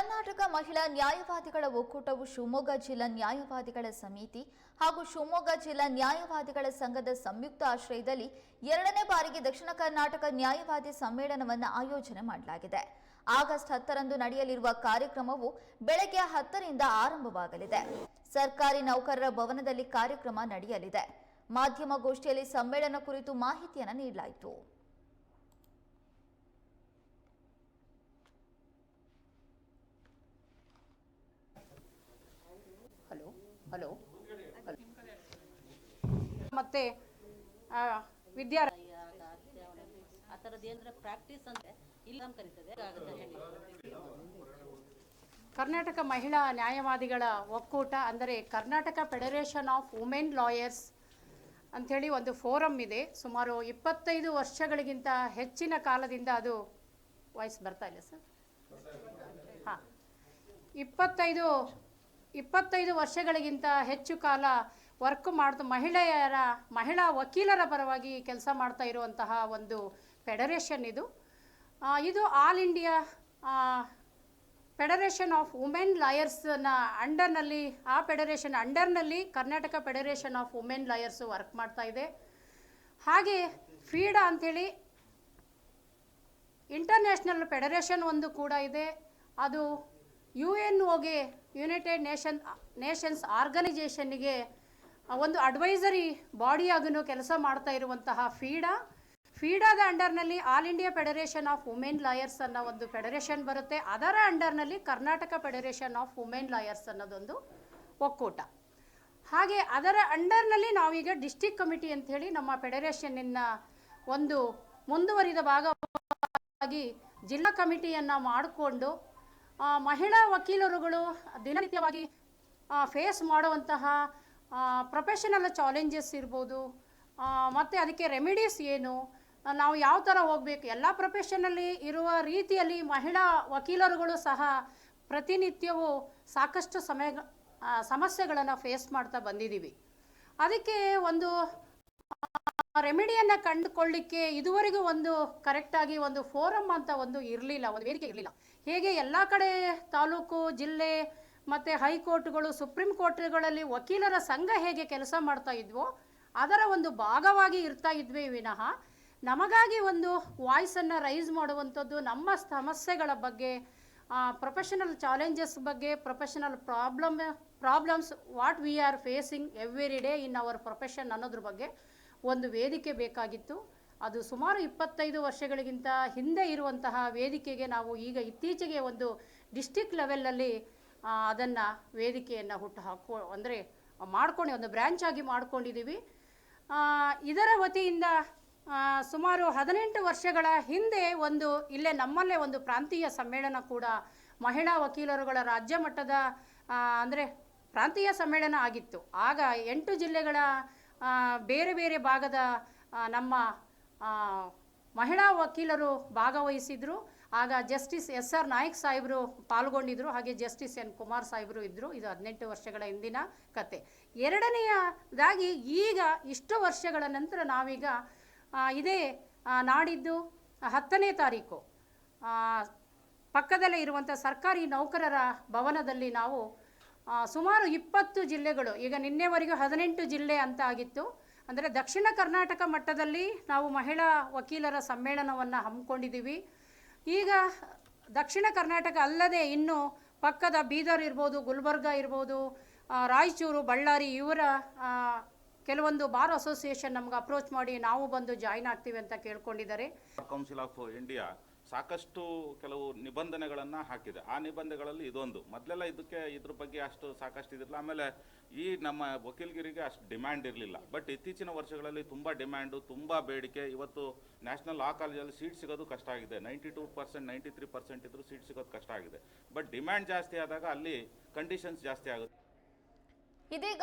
ಕರ್ನಾಟಕ ಮಹಿಳಾ ನ್ಯಾಯವಾದಿಗಳ ಒಕ್ಕೂಟವು ಶಿವಮೊಗ್ಗ ಜಿಲ್ಲಾ ನ್ಯಾಯವಾದಿಗಳ ಸಮಿತಿ ಹಾಗೂ ಶಿವಮೊಗ್ಗ ಜಿಲ್ಲಾ ನ್ಯಾಯವಾದಿಗಳ ಸಂಘದ ಸಂಯುಕ್ತ ಆಶ್ರಯದಲ್ಲಿ ಎರಡನೇ ಬಾರಿಗೆ ದಕ್ಷಿಣ ಕರ್ನಾಟಕ ನ್ಯಾಯವಾದಿ ಸಮ್ಮೇಳನವನ್ನು ಆಯೋಜನೆ ಮಾಡಲಾಗಿದೆ. ಆಗಸ್ಟ್ ಹತ್ತರಂದು ನಡೆಯಲಿರುವ ಕಾರ್ಯಕ್ರಮವು ಬೆಳಗ್ಗೆ ಹತ್ತರಿಂದ ಆರಂಭವಾಗಲಿದೆ. ಸರ್ಕಾರಿ ನೌಕರರ ಭವನದಲ್ಲಿ ಕಾರ್ಯಕ್ರಮ ನಡೆಯಲಿದೆ. ಮಾಧ್ಯಮಗೋಷ್ಠಿಯಲ್ಲಿ ಸಮ್ಮೇಳನ ಕುರಿತು ಮಾಹಿತಿಯನ್ನು ನೀಡಲಾಯಿತು. ಹಲೋ. ಮತ್ತೆ ಆ, ವಿದ್ಯಾ ಆ ಥರದ್ದು ಏನಂದ್ರೆ ಪ್ರಾಕ್ಟೀಸ್ ಅಂದ್ರೆ ಇಲ್ಲಿ ನಮ್ಗೆ ಕರೀತದೆ. ಹೇಳಿ. ಕರ್ನಾಟಕ ಮಹಿಳಾ ನ್ಯಾಯವಾದಿಗಳ ಒಕ್ಕೂಟ ಅಂದರೆ Karnataka federation of women lawyers ಅಂಥೇಳಿ ಒಂದು ಫೋರಮ್ ಇದೆ. ಸುಮಾರು ಇಪ್ಪತ್ತೈದು ವರ್ಷಗಳಿಗಿಂತ ಹೆಚ್ಚಿನ ಕಾಲದಿಂದ ಅದು ವಾಯ್ಸ್ ಬರ್ತಾ ಇಲ್ಲ ಸರ್. ಹಾಂ. ಇಪ್ಪತ್ತೈದು ಇಪ್ಪತ್ತೈದು ವರ್ಷಗಳಿಗಿಂತ ಹೆಚ್ಚು ಕಾಲ ವರ್ಕ್ ಮಾಡ್ತಾ ಮಹಿಳೆಯರ, ಮಹಿಳಾ ವಕೀಲರ ಪರವಾಗಿ ಕೆಲಸ ಮಾಡ್ತಾ ಇರುವಂತಹ ಒಂದು ಫೆಡರೇಷನ್ ಇದು. ಇದು all India federation of women ಲಾಯರ್ಸ್ನ ಅಂಡರ್ನಲ್ಲಿ, ಆ federation ಅಂಡರ್ನಲ್ಲಿ Karnataka federation of women lawyers work ಮಾಡ್ತಾ ಇದೆ. ಹಾಗೆ ಫೀಡಾ ಅಂಥೇಳಿ ಇಂಟರ್ನ್ಯಾಷನಲ್ ಫೆಡರೇಷನ್ ಒಂದು ಕೂಡ ಇದೆ. ಅದು ಯು ಎನ್ ಒಗೆ ಯುನೈಟೆಡ್ ನೇಷನ್ ನೇಷನ್ಸ್ ಆರ್ಗನೈಜೇಷನ್ನಿಗೆ ಒಂದು ಅಡ್ವೈಸರಿ ಬಾಡಿಯಾಗೂ ಕೆಲಸ ಮಾಡ್ತಾ ಇರುವಂತಹ ಫೀಡಾ. ಫೀಡಾದ ಅಂಡರ್ನಲ್ಲಿ all India federation of women lawyers ಅನ್ನೋ ಒಂದು ಫೆಡರೇಷನ್ ಬರುತ್ತೆ. ಅದರ ಅಂಡರ್ನಲ್ಲಿ Karnataka federation of women lawyers ಅನ್ನೋದೊಂದು ಒಕ್ಕೂಟ. ಹಾಗೆ ಅದರ ಅಂಡರ್ನಲ್ಲಿ ನಾವೀಗ ಡಿಸ್ಟಿಕ್ ಕಮಿಟಿ ಅಂತ ಹೇಳಿ ನಮ್ಮ ಫೆಡರೇಷನ್ನಿನ ಒಂದು ಮುಂದುವರಿದ ಭಾಗವಾಗಿ ಜಿಲ್ಲಾ ಕಮಿಟಿಯನ್ನು ಮಾಡಿಕೊಂಡು ಮಹಿಳಾ ವಕೀಲರುಗಳು ದಿನನಿತ್ಯವಾಗಿ ಫೇಸ್ ಮಾಡುವಂತಹ ಪ್ರೊಫೆಷನಲ್ ಚಾಲೆಂಜಸ್ ಇರ್ಬೋದು ಮತ್ತು ಅದಕ್ಕೆ ರೆಮಿಡೀಸ್ ಏನು, ನಾವು ಯಾವ ಥರ ಹೋಗಬೇಕು, ಎಲ್ಲ ಪ್ರೊಫೆಷನಲ್ಲಿ ಇರುವ ರೀತಿಯಲ್ಲಿ ಮಹಿಳಾ ವಕೀಲರುಗಳು ಸಹ ಪ್ರತಿನಿತ್ಯವೂ ಸಾಕಷ್ಟು ಸಮಯ ಸಮಸ್ಯೆಗಳನ್ನು ಫೇಸ್ ಮಾಡ್ತಾ ಬಂದಿದ್ದೀವಿ. ಅದಕ್ಕೆ ಒಂದು ರೆಮಿಡಿಯನ್ನು ಕಂಡುಕೊಳ್ಳಿಕ್ಕೆ ಇದುವರೆಗೂ ಒಂದು ಕರೆಕ್ಟಾಗಿ ಒಂದು ಫೋರಮ್ ಅಂತ ಒಂದು ಇರಲಿಲ್ಲ, ಒಂದು ವೇದಿಕೆ ಇರಲಿಲ್ಲ. ಹೇಗೆ ಎಲ್ಲ ಕಡೆ ತಾಲೂಕು, ಜಿಲ್ಲೆ ಮತ್ತು ಹೈಕೋರ್ಟ್ಗಳು, ಸುಪ್ರೀಂ ಕೋರ್ಟ್ಗಳಲ್ಲಿ ವಕೀಲರ ಸಂಘ ಹೇಗೆ ಕೆಲಸ ಮಾಡ್ತಾ ಇದ್ವೋ, ಅದರ ಒಂದು ಭಾಗವಾಗಿ ಇರ್ತಾ ಇದ್ವಿ ವಿನಃ ನಮಗಾಗಿ ಒಂದು ವಾಯ್ಸನ್ನು ರೈಸ್ ಮಾಡುವಂಥದ್ದು ನಮ್ಮ ಸಮಸ್ಯೆಗಳ ಬಗ್ಗೆ ಪ್ರೊಫೆಷನಲ್ ಚಾಲೆಂಜಸ್ ಬಗ್ಗೆ professional problem problems what we are facing every day in our profession ಅನ್ನೋದ್ರ ಬಗ್ಗೆ ಒಂದು ವೇದಿಕೆ ಬೇಕಾಗಿತ್ತು. ಅದು ಸುಮಾರು ಇಪ್ಪತ್ತೈದು ವರ್ಷಗಳಿಗಿಂತ ಹಿಂದೆ ಇರುವಂತಹ ವೇದಿಕೆಗೆ ನಾವು ಈಗ ಇತ್ತೀಚೆಗೆ ಒಂದು ಡಿಸ್ಟಿಕ್ ಲೆವೆಲಲ್ಲಿ ಅದನ್ನು ವೇದಿಕೆಯನ್ನು ಹುಟ್ಟು ಹಾಕೋ, ಅಂದರೆ ಮಾಡ್ಕೊಂಡು, ಒಂದು ಬ್ರ್ಯಾಂಚ್ ಆಗಿ ಮಾಡ್ಕೊಂಡಿದ್ದೀವಿ ಇದರ ವತಿಯಿಂದ ಸುಮಾರು ಹದಿನೆಂಟು ವರ್ಷಗಳ ಹಿಂದೆ ಒಂದು ಇಲ್ಲೇ ನಮ್ಮಲ್ಲೇ ಒಂದು ಪ್ರಾಂತೀಯ ಸಮ್ಮೇಳನ ಕೂಡ ಮಹಿಳಾ ವಕೀಲರುಗಳ ರಾಜ್ಯ ಮಟ್ಟದ ಅಂದರೆ ಪ್ರಾಂತೀಯ ಸಮ್ಮೇಳನ ಆಗಿತ್ತು. ಆಗ ಎಂಟು ಜಿಲ್ಲೆಗಳ ಬೇರೆ ಬೇರೆ ಭಾಗದ ನಮ್ಮ ಮಹಿಳಾ ವಕೀಲರು ಭಾಗವಹಿಸಿದ್ರು. ಆಗ ಜಸ್ಟಿಸ್ ಎಸ್ ಆರ್ ನಾಯಕ್ ಸಾಹೇಬರು ಪಾಲ್ಗೊಂಡಿದ್ರು, ಹಾಗೆ ಜಸ್ಟಿಸ್ ಎನ್ ಕುಮಾರ್ ಸಾಹೇಬರು ಇದ್ದರು ಇದು ಹದಿನೆಂಟು ವರ್ಷಗಳ ಹಿಂದಿನ ಕತೆ. ಎರಡನೆಯದಾಗಿ ಈಗ ಇಷ್ಟು ವರ್ಷಗಳ ನಂತರ ನಾವೀಗ ಇದೇ ನಾಡಿದ್ದು ಹತ್ತನೇ ತಾರೀಕು. ಪಕ್ಕದಲ್ಲೇ ಇರುವಂಥ ಸರ್ಕಾರಿ ನೌಕರರ ಭವನದಲ್ಲಿ ನಾವು ಸುಮಾರು ಇಪ್ಪತ್ತು ಜಿಲ್ಲೆಗಳು, ಈಗ ನಿನ್ನೆವರೆಗೂ ಹದಿನೆಂಟು ಜಿಲ್ಲೆ ಅಂತ ಆಗಿತ್ತು. ಅಂದರೆ ದಕ್ಷಿಣ ಕರ್ನಾಟಕ ಮಟ್ಟದಲ್ಲಿ ನಾವು ಮಹಿಳಾ ವಕೀಲರ ಸಮ್ಮೇಳನವನ್ನು ಹಮ್ಮಿಕೊಂಡಿದ್ದೀವಿ. ಈಗ ದಕ್ಷಿಣ ಕರ್ನಾಟಕ ಅಲ್ಲದೆ ಇನ್ನು ಪಕ್ಕದ ಬೀದರ್ ಇರ್ಬೋದು, ಗುಲ್ಬರ್ಗ ಇರ್ಬೋದು ರಾಯಚೂರು, ಬಳ್ಳಾರಿ ಇವರ ಕೆಲವೊಂದು ಬಾರ್ ಅಸೋಸಿಯೇಷನ್ ನಮ್ಗೆ ಅಪ್ರೋಚ್ ಮಾಡಿ ನಾವು ಬಂದು ಜಾಯಿನ್ ಆಗ್ತೀವಿ ಅಂತ ಕೇಳ್ಕೊಂಡಿದ್ದಾರೆ. ಕೌನ್ಸಿಲ್ ಆಫ್ ಇಂಡಿಯಾ ಸಾಕಷ್ಟು ಕೆಲವು ನಿಬಂಧನೆಗಳನ್ನು ಹಾಕಿದೆ. ಆ ನಿಬಂಧನೆಗಳಲ್ಲಿ ಇದೊಂದು. ಮೊದಲೆಲ್ಲ ಇದಕ್ಕೆ ಇದ್ರ ಬಗ್ಗೆ ಅಷ್ಟು ಸಾಕಷ್ಟು ಇದಿರಲಿಲ್ಲ. ಆಮೇಲೆ ಈ ನಮ್ಮ ವಕೀಲಗಿರಿಗೆ ಅಷ್ಟು ಡಿಮ್ಯಾಂಡ್ ಇರಲಿಲ್ಲ. ಬಟ್ ಇತ್ತೀಚಿನ ವರ್ಷಗಳಲ್ಲಿ ತುಂಬ ಡಿಮ್ಯಾಂಡು, ತುಂಬ ಬೇಡಿಕೆ. ಇವತ್ತು ನ್ಯಾಷನಲ್ ಲಾ ಕಾಲೇಜಲ್ಲಿ ಸೀಟ್ ಸಿಗೋದು ಕಷ್ಟ ಆಗಿದೆ. Ninety two percent, ninety three percent ಇದ್ದರೂ ಸೀಟ್ ಸಿಗೋದು ಕಷ್ಟ ಆಗಿದೆ. ಬಟ್ ಡಿಮ್ಯಾಂಡ್ ಜಾಸ್ತಿ ಆದಾಗ ಅಲ್ಲಿ ಕಂಡೀಷನ್ಸ್ ಜಾಸ್ತಿ ಆಗುತ್ತೆ.